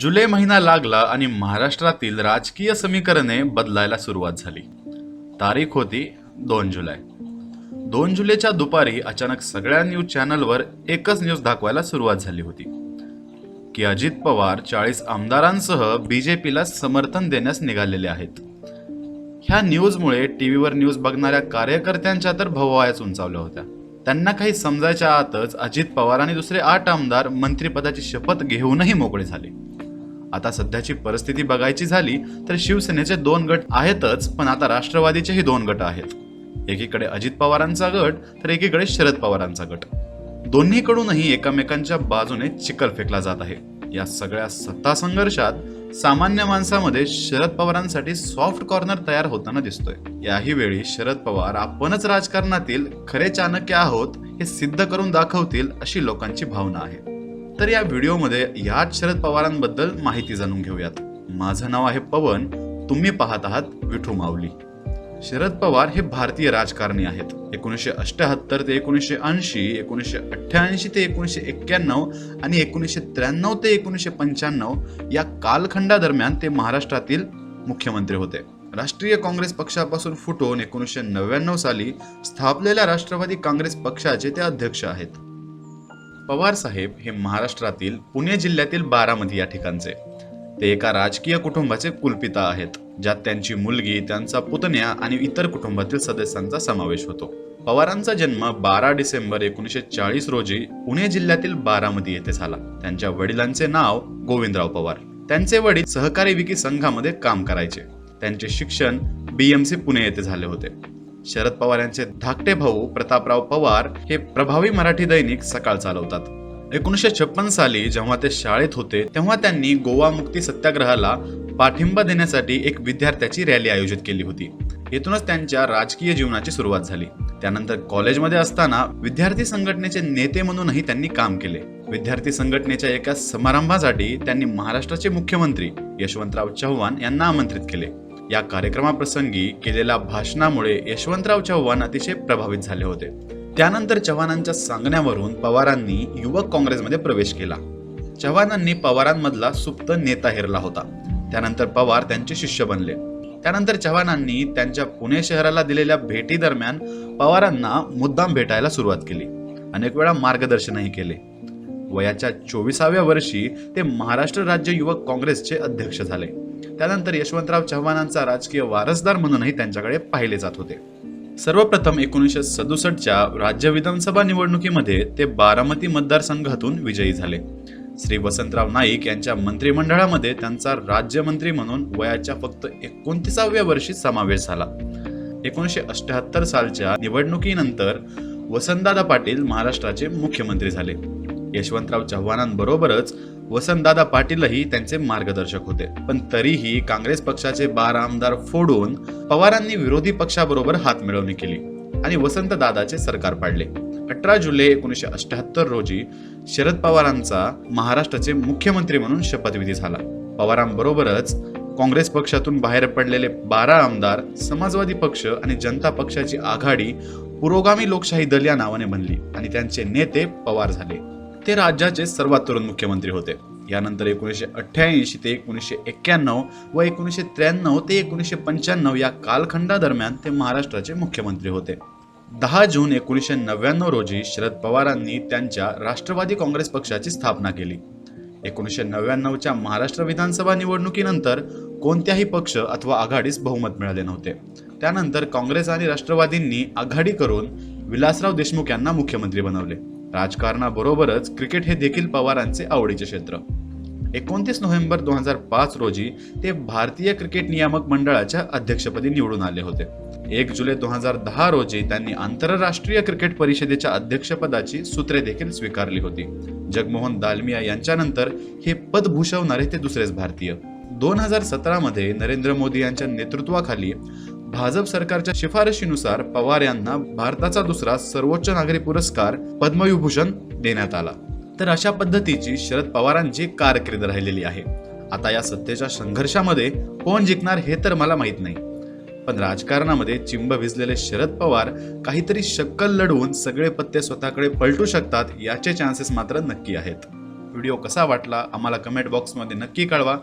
जुलै महिना लागला आणि महाराष्ट्रातील राजकीय समीकरणे बदलायला सुरुवात झाली. तारीख होती दोन जुलै. दोन जुलैच्या दुपारी अचानक सगळ्या न्यूज चॅनलवर एकच न्यूज दाखवायला सुरुवात झाली होती. की अजित पवार चाळीस आमदारांसह बीजेपीला समर्थन देण्यास निघालेले आहेत. ह्या न्यूजमुळे टीव्हीवर न्यूज बघणाऱ्या कार्यकर्त्यांच्या तर भवायाच उंचावल्या होत्या. त्यांना काही समजायच्या आतच अजित पवार आणि दुसरे आठ आमदार मंत्रिपदाची शपथ घेऊनही मोकळे झाले. आता सध्याची परिस्थिती बघायची झाली तर शिवसेनेचे दोन गट आहेतच पण आता राष्ट्रवादीचेही दोन गट आहेत. एकीकडे अजित पवारांचा गट तर एकीकडे शरद पवारांचा गट. दोन्हीकडूनही एकमेकांच्या बाजूने चिखल फेकला जात आहे. या सगळ्या सत्ता संघर्षात सामान्य माणसामध्ये शरद पवारांसाठी सॉफ्ट कॉर्नर तयार होताना दिसतोय. याही वेळी शरद पवार आपणच राजकारणातील खरे चाणक्य आहोत हे सिद्ध करून दाखवतील अशी लोकांची भावना आहे. तर या व्हिडिओमध्ये याच शरद पवारांबद्दल माहिती जाणून घेऊयात. माझं नाव आहे पवन तुम्ही पाहत आहात विठू माऊली. शरद पवार हे भारतीय राजकारणी आहेत. एकोणीसशे अठ्याहत्तर ते एकोणीसशे ऐंशी एकोणीसशे अठ्ठ्याऐंशी ते एकोणीसशे एक्क्याण्णव आणि एकोणीसशे त्र्याण्णव ते एकोणीसशे पंच्याण्णव या कालखंडादरम्यान ते महाराष्ट्रातील मुख्यमंत्री होते. राष्ट्रीय काँग्रेस पक्षापासून फुटून एकोणीसशे नव्याण्णव साली स्थापलेल्या राष्ट्रवादी काँग्रेस पक्षाचे ते अध्यक्ष आहेत. पवार साहेब हे महाराष्ट्रातील पुणे जिल्ह्यातील बारामती या ठिकाणचे. ते एका राजकीय कुटुंबाचे कुलपिता आहेत ज्यात त्यांची मुलगी त्यांचा पुतण्या आणि इतर कुटुंबातील सदस्यांचा समावेश होतो. पवारांचा जन्म बारा डिसेंबर एकोणीसशे चाळीस रोजी पुणे जिल्ह्यातील बारामती येथे झाला. त्यांच्या वडिलांचे नाव गोविंदराव पवार. त्यांचे वडील सहकारी विकी संघामध्ये काम करायचे. त्यांचे शिक्षण बीएमसी पुणे येथे झाले होते. शरद पवार यांचे धाकटे भाऊ प्रतापराव पवार हे प्रभावी मराठी दैनिक सकाळ चालवतात. एकोणीसशे छप्पन साली जेव्हा ते शाळेत होते तेव्हा त्यांनी गोवा मुक्ती सत्याग्रहाला पाठिंबा देण्यासाठी एक विद्यार्थ्याची रॅली आयोजित केली होती. येथूनच त्यांच्या राजकीय जीवनाची सुरुवात झाली. त्यानंतर कॉलेजमध्ये असताना विद्यार्थी संघटनेचे नेते म्हणूनही त्यांनी काम केले. विद्यार्थी संघटनेच्या एका समारंभासाठी त्यांनी महाराष्ट्राचे मुख्यमंत्री यशवंतराव चव्हाण यांना आमंत्रित केले. या कार्यक्रमाप्रसंगी केलेल्या भाषणामुळे यशवंतराव चव्हाण अतिशय प्रभावित झाले होते. त्यानंतर चव्हाणांच्या सांगण्यावरून पवारांनी युवक काँग्रेसमध्ये प्रवेश केला. चव्हाणांनी पवारांमधला सुप्त नेता हेरला होता. त्यानंतर पवार त्यांचे शिष्य बनले. त्यानंतर चव्हाणांनी त्यांच्या पुणे शहराला दिलेल्या भेटी दरम्यान पवारांना मुद्दाम भेटायला सुरुवात केली. अनेक वेळा मार्गदर्शनही केले. वयाच्या चोवीसाव्या वर्षी ते महाराष्ट्र राज्य युवक काँग्रेसचे अध्यक्ष झाले. त्यानंतर यशवंतराव चव्हाणांचा राजकीय वारसदार म्हणूनही त्यांच्याकडे पाहिले जात होते. सर्वप्रथम एकोणीसशे सदुसष्टच्या राज्य विधानसभा निवडणुकीमध्ये ते बारामती मतदारसंघातून विजयी झाले. श्री वसंतराव नाईक यांच्या मंत्रिमंडळामध्ये त्यांचा राज्यमंत्री म्हणून वयाच्या फक्त एकोणतीसाव्या वर्षी समावेश झाला. एकोणीसशे अष्ट्याहत्तर सालच्या निवडणुकीनंतर वसंतदादा पाटील महाराष्ट्राचे मुख्यमंत्री झाले. यशवंतराव चव्हाणांबरोबरच वसंतदादा पाटीलही त्यांचे मार्गदर्शक होते. पण तरीही काँग्रेस पक्षाचे बारा आमदार फोडून पवारांनी विरोधी पक्षाबरोबर हात मिळवणी केली आणि वसंतदादाचे सरकार पाडले. अठरा जुलै एकोणीसशे अठ्याहत्तर रोजी शरद पवारांचा महाराष्ट्राचे मुख्यमंत्री म्हणून शपथविधी झाला. पवारांबरोबरच काँग्रेस पक्षातून बाहेर पडलेले बारा आमदार समाजवादी पक्ष आणि जनता पक्षाची आघाडी पुरोगामी लोकशाही दल या नावाने बनली आणि त्यांचे नेते पवार झाले. ते राज्याचे सर्वात तरुण मुख्यमंत्री होते. यानंतर एकोणीसशे अठ्ठ्याऐंशी ते एकोणीसशे एक्क्याण्णव व एकोणीसशे त्र्याण्णव ते एकोणीसशे पंच्याण्णव या कालखंडादरम्यान ते महाराष्ट्राचे मुख्यमंत्री होते. दहा जून एकोणीसशे नव्याण्णव रोजी शरद पवारांनी त्यांच्या राष्ट्रवादी काँग्रेस पक्षाची स्थापना केली. एकोणीसशे नव्याण्णवच्या महाराष्ट्र विधानसभा निवडणुकीनंतर कोणत्याही पक्ष अथवा आघाडीस बहुमत मिळाले नव्हते. त्यानंतर काँग्रेस आणि राष्ट्रवादींनी आघाडी करून विलासराव देशमुख यांना मुख्यमंत्री बनवले. राजकारणाबरोबरच क्रिकेट हे देखील पवारांचे आवडीचे क्षेत्र. एकोणतीस नोव्हेंबर दोन हजार पाच रोजी ते भारतीय क्रिकेट नियामक मंडळाच्या अध्यक्षपदी निवडून आले होते. एक जुलै दोन हजार दहा रोजी त्यांनी आंतरराष्ट्रीय क्रिकेट परिषदेच्या अध्यक्षपदाची सूत्रे देखील स्वीकारली होती. जगमोहन दालमिया यांच्यानंतर हे पद भूषवणारे ते दुसरेच भारतीय. दोन हजार सतरामध्ये नरेंद्र मोदी यांच्या नेतृत्वाखाली भाजप सरकारच्या शिफारशीनुसार पवार यांना भारताचा दुसरा सर्वोच्च नागरी पुरस्कार पद्मविभूषण देण्यात आला. तर अशा पद्धतीची शरद पवारांची कारकीर्द राहिलेली आहे. आता या सत्तेच्या संघर्षामध्ये कोण जिंकणार हे तर मला माहीत नाही. पण राजकारणामध्ये चिंब भिजलेले शरद पवार काहीतरी शक्कल लढवून सगळे पत्ते स्वतःकडे पलटू शकतात याचे चान्सेस मात्र नक्की आहेत. व्हिडिओ कसा वाटला आम्हाला कमेंट बॉक्समध्ये नक्की कळवा.